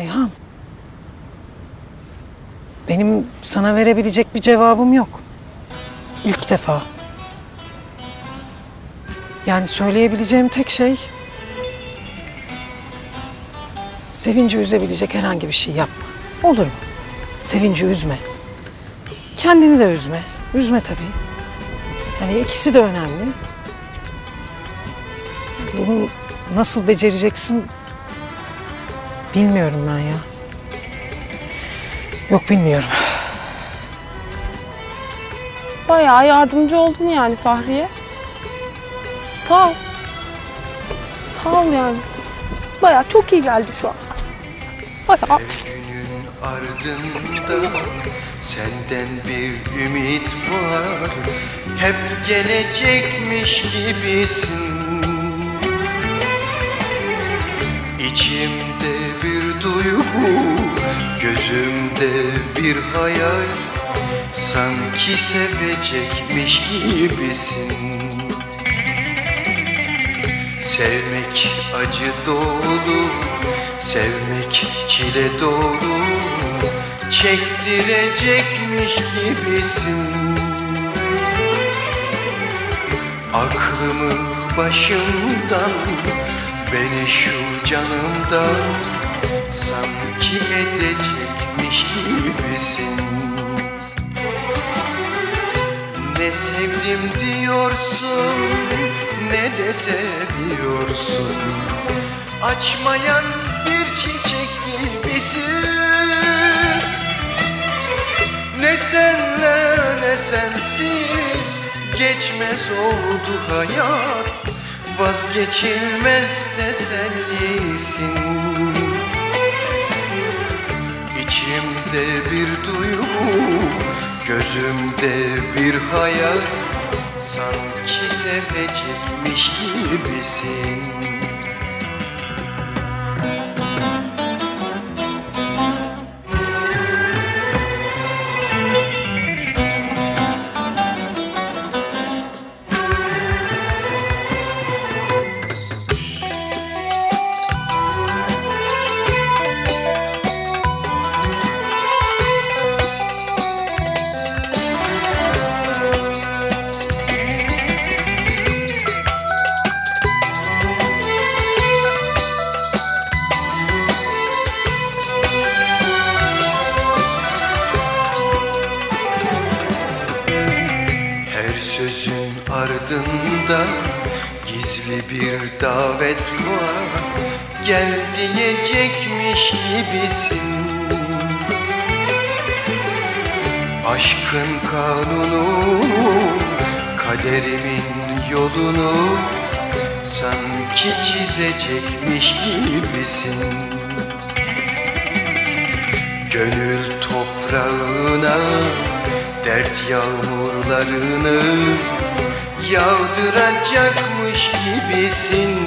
Reyhan. Benim sana verebilecek bir cevabım yok. İlk defa. Yani söyleyebileceğim tek şey... Sevinci üzebilecek herhangi bir şey yapma. Olur mu? Sevinci üzme. Kendini de üzme. Üzme tabii. Yani ikisi de önemli. Bunu nasıl becereceksin bilmiyorum ben ya. Yok bilmiyorum. Bayağı yardımcı oldun yani Fahriye. Sağ ol. Sağ ol yani. Bayağı çok iyi geldi şu an. Bayağı. Günün ardında senden bir ümit var Hep gelecekmiş gibisin İçimde bir duygu, gözümde bir hayal. Sanki sevecekmiş gibisin. Sevmek acı dolu, sevmek çile dolu. Çektirecekmiş gibisin. Aklımı başımdan, beni şu canımdan Sanki edecekmiş gibisin. Ne sevdim diyorsun ne de seviyorsun. Açmayan bir çiçek gibisin. Ne senle ne sensiz geçmez oldu hayat Vazgeçilmez tesellisin İçimde bir duygu, gözümde bir hayal Sanki sevecekmiş gibisin sözün ardında gizli bir davet var. Gel diyecekmiş gibisin. Aşkın kanunu, kaderimin yolunu Sanki çizecekmiş gibisin. Gönül toprağına dert yağmurlarını yağdıracakmış gibisin.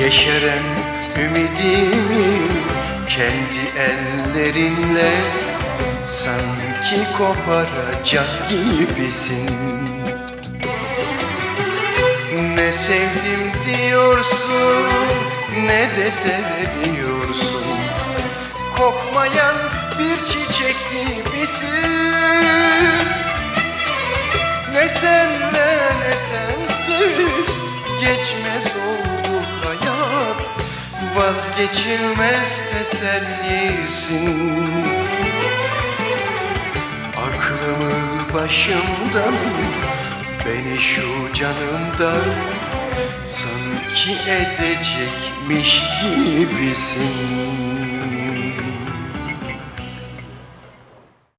Yeşeren ümidimi kendi ellerinle sanki koparacak gibisin. Ne sevdim diyorsun ne de seviyorsun Kokmayan bir çiçek gibisin. Ne senle ne sensiz geçmez oldu hayat. Vazgeçilmez tesellisin. Aklımı başımdan Beni şu canımdan Sanki edecekmiş gibisin